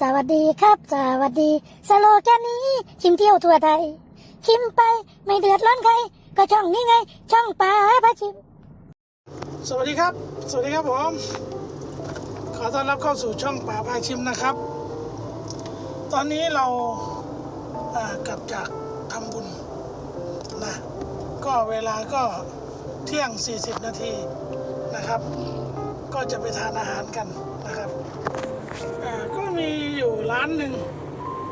สวัสดีครับ สวัสดี สโลแกนนี้คิมเที่ยวทั่วไทยคิมไปไม่เดือดร้อนใคร ก็ช่องนี้ไง ช่องป่าพระชิม สวัสดีครับ สวัสดีครับผม ขอต้อนรับเข้าสู่ช่องป่าพาชิมนะครับ ตอนนี้เราอ่ากลับจากทำบุญนะก็เวลาก็เที่ยง 40 นาทีนะครับ ก็จะไปทานอาหารกันนะครับ ก็มีอยู่ร้านหนึ่ง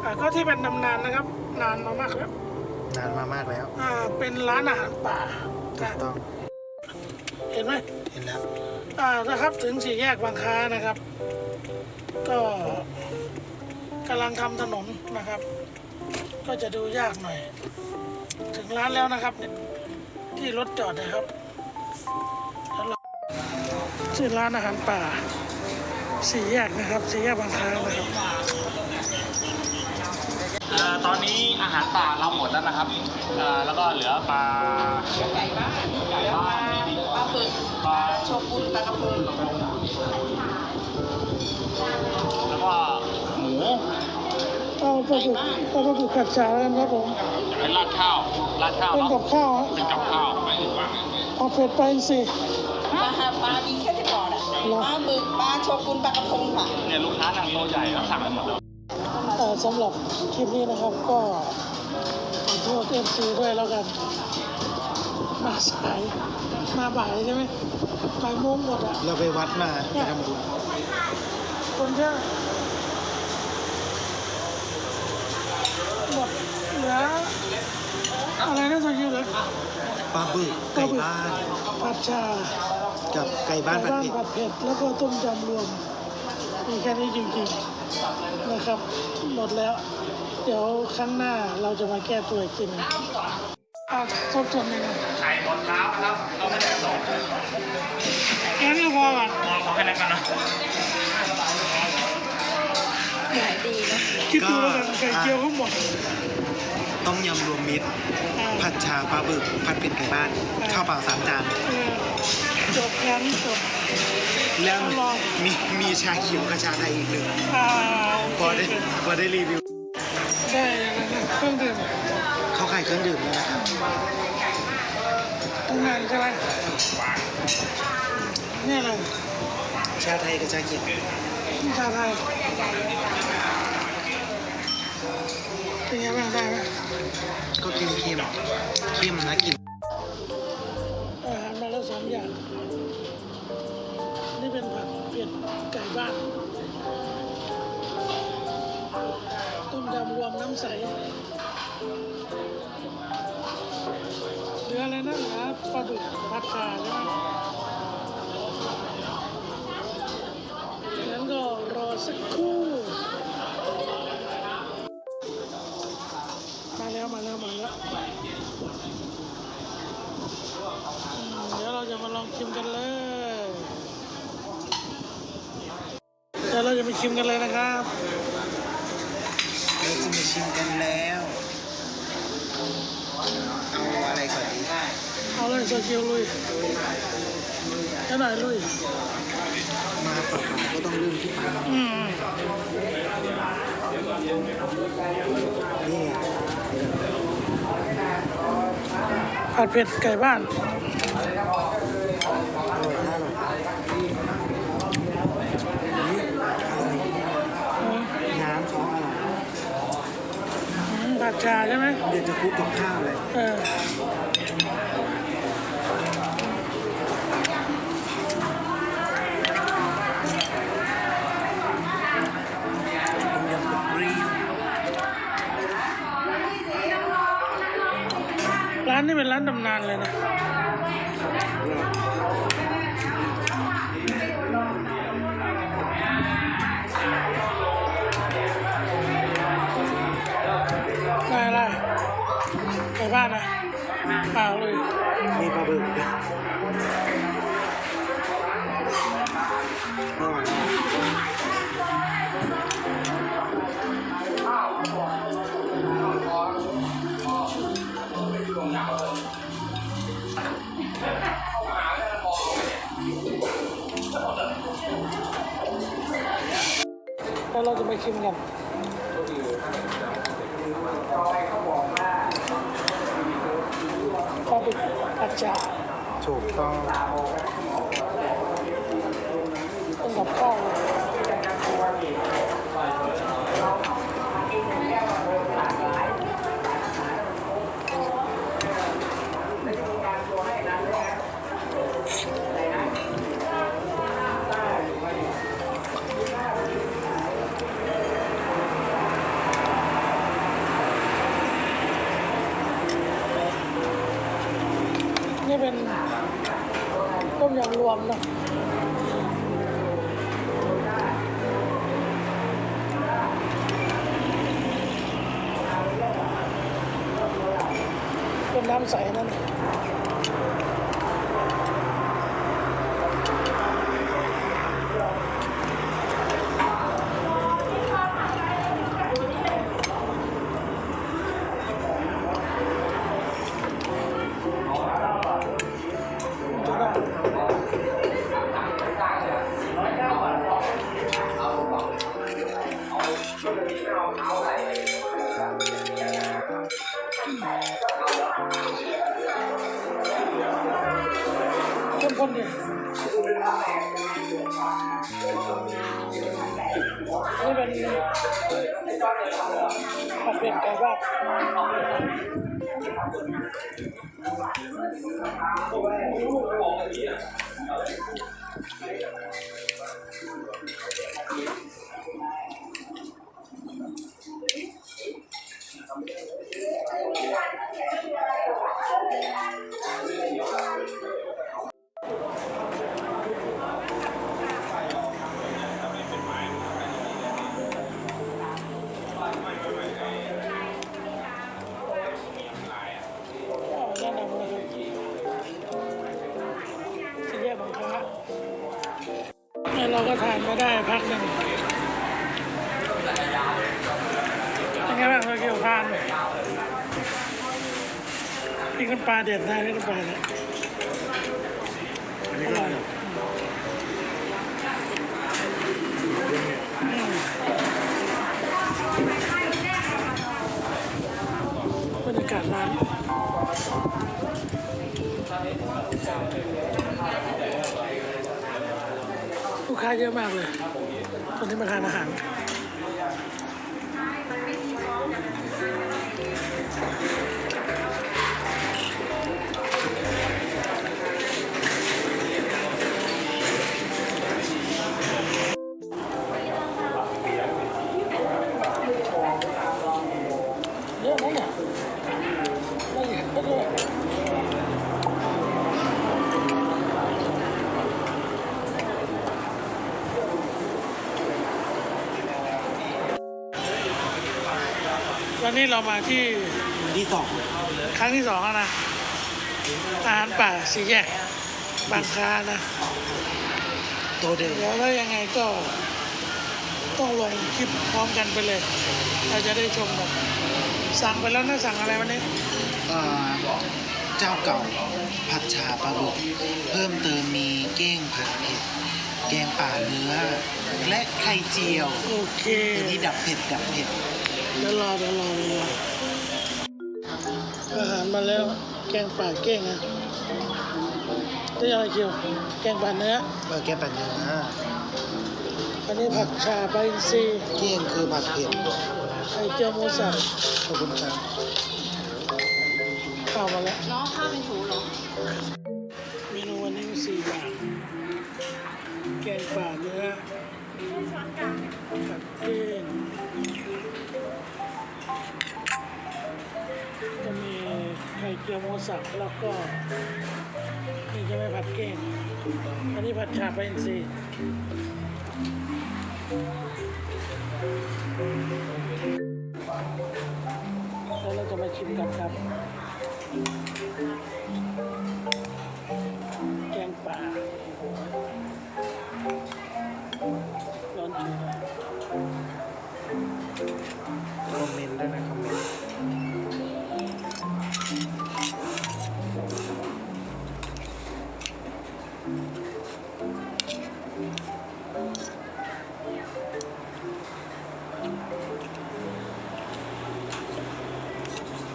อ่าก็ที่เป็นตำนานนะครับ นานมามากแล้วนานมามากแล้วอ่าเป็นร้านอาหารป่าถูนะกต้อง เห็นไหมเห็นแล้วอ่านะครับถึงสี่แยกบางค้านะครับ ก็กำลังทำถนนนะครับ ก็จะดูยากหน่อย ถึงร้านแล้วนะครับเนี่ยที่รถจอดนะครับแล้วเราชื่อร้านอาหารป่า สี่แยกนะครับสี่แยกบางค้านะครับเอ่อตอนนี้อาหารป่าเราหมดแล้วนะครับเอ่อแล้วก็เหลือปลาไก่บ้านไก่บ้านปลาฝึกปลาโชกุนปลากระพงแล้วก็หมูเอาปลาดุกเอาปลาดุกขัดฉากันครับผมจะเป็นราดข้าวราดข้าวเป็นเนาะกับข้าวฮะเป็นกับข้าวไปดีกว่าเอาเผ็ดไปสิปลาปลามีแค่ที่ก่อนอะ ปลาหมึกปลาโชกุนปลากระพงค่ะ เนี่ยลูกค้านั่งโต๊ะใหญ่แล้วสั่งไปหมดแล้ว เอ่อสำหรับคลิปนี้นะครับก็ขอโทษเอฟซีด้วยแล้วกัน มาสายมาบ่ายใช่ไหมบ่ายโมงหมดอะ เราไปวัดมาไปทำบุญคนแค่หมดเหลืออะไรนะสักคิวเหลือ ปลาบึกไก่บ้านผัดชากับไก่บ้านผัดบ้านเผ็ดผัดเผ็ดแล้วก็ต้มยำรวมมีแค่นี้จริงๆนะครับ หมดแล้ว เดี๋ยวครั้งหน้าเราจะมาแก้ตัวอีกทีหนึงอะทบทวนหนึ่งนะไข่หมดแล้วครับเราไม่ได้สองงั้นก็พอก่อนขอแค่นั้นกันนะขายดีนะคิดดูแล้วกันไข่เจียวก็หมด ต้มยำรวมมิตรอ่าผัดชาปลาบึกผัดเผ็ดไก่บ้าน ข้าวเปล่าสามจานเออจบงั้นจบแล้วลองมีมีชาเขียวกับชาไทยอีกหนึ่งอ่าพอได้พอได้รีวิวได้อะไรนะเครื่องดื่มเขาขายเครื่องดื่มแล้วนะครับทั้งนั้นใช่ไหมนี่อะไรชาไทยกับชาเขียวชาไทยเป็นไงบ้างได้ไหม ก็เค็มเค็มเค็มนะกินอาหารมาแล้วสองอย่าง นี่เป็นผัดเผ็ดไก่บ้าน องชิมกันเลยเดี๋ยวเราจะไปชิมกันเลยนะครับเราจะมาชิมกันแล้ว เอาอะไรก่อนดีเอาเลยโซเชียลลุยแค่หน่อยลุย มาเปล่าๆก็ต้องเริ่มที่ปลาอืมนี่ผัดเผ็ดไก่บ้าน อร่อยน่าอร่อยนี่อร่อย อืม น้ำเขาอร่อย อืมผั ดชาใช่ไหมเดี๋ยวจะคลุกกับข้าวเลยเออต้มยำกับเปรี้ยวร้านนี้เป็นร้านตำนานเลยนะ นนะเปล่าเลยมีปลาบึกด้วยอร่อยแล้วเราจะไปชิมกันข้าว เป็น นี้เป็นต้มยำรวมเนาะเป็นน้ำใสนั่นเอง เข้มข้นดีอันนี้เป็นผัดเผ็ดไก่บ้าน เราก็ทานมาได้พักหนึ่งยังไงบ้างเราเกี่ยวทานนี่ก็ปลาเด็ดได้พี่ปลาเนี่ย เยอะมากเลยตอนนี้มาทานอาหาร วันนี้เรามาที่อันที่สองครั้งที่สองแล้วนะอาหารป่าสีแยกบางคลานะตัวเดิมเดี๋ยวแล้วยังไงก็ต้องลงคลิปพร้อมกันไปเลย เราจะได้ชมกันสั่งไปแล้วนะสั่งอะไรวันนี้เอ่อเจ้าเก่าผัดชาปลาดุกเพิ่มเติมมีเก้งผัดเผ็ดแกงป่าเนื้อ และไข่เจียว โอเคตัวนี้ดับเผ็ดดับเผ็ด เดี๋ยวรอเดี๋ยวรอเดี๋ยวรออาหารมาแล้ว แกงป่าเก้งนะได้ยังไงคิวแกงป่าเนื้อเออแกงป่าเนื้ออันนี้ผัดชาใบอินทรีย์เก้งคือผัดเผ็ดไข่เจียวหมูสับขอบคุณครับข้าวมาแล้วน้องข้าวเป็นถูเหรอเมนูวันนี้มีสี่อย่างแกงป่าเนื้อผัดเก้ง ข่เจียวหมูสับแล้วก็นี่จะไม่ผัดเก้งอันนี้ผัดชาไปอินทรีแล้วเราจะมาชิมกันครับ แกงป่าร้อนจุด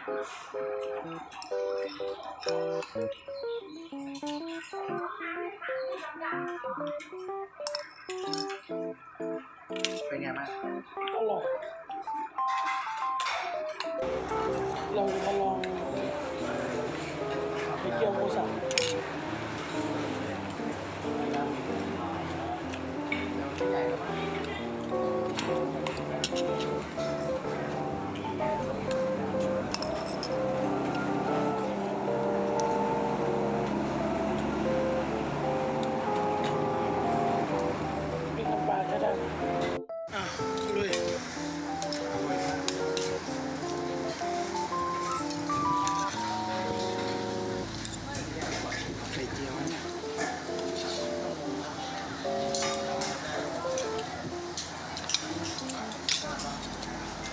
เป็นไงบ้างอร่อยเราจะมาลองไปเกี๊ยวหมูสับปิ้ง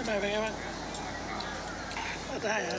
ไมเป็นไงบ้างได้เหรอ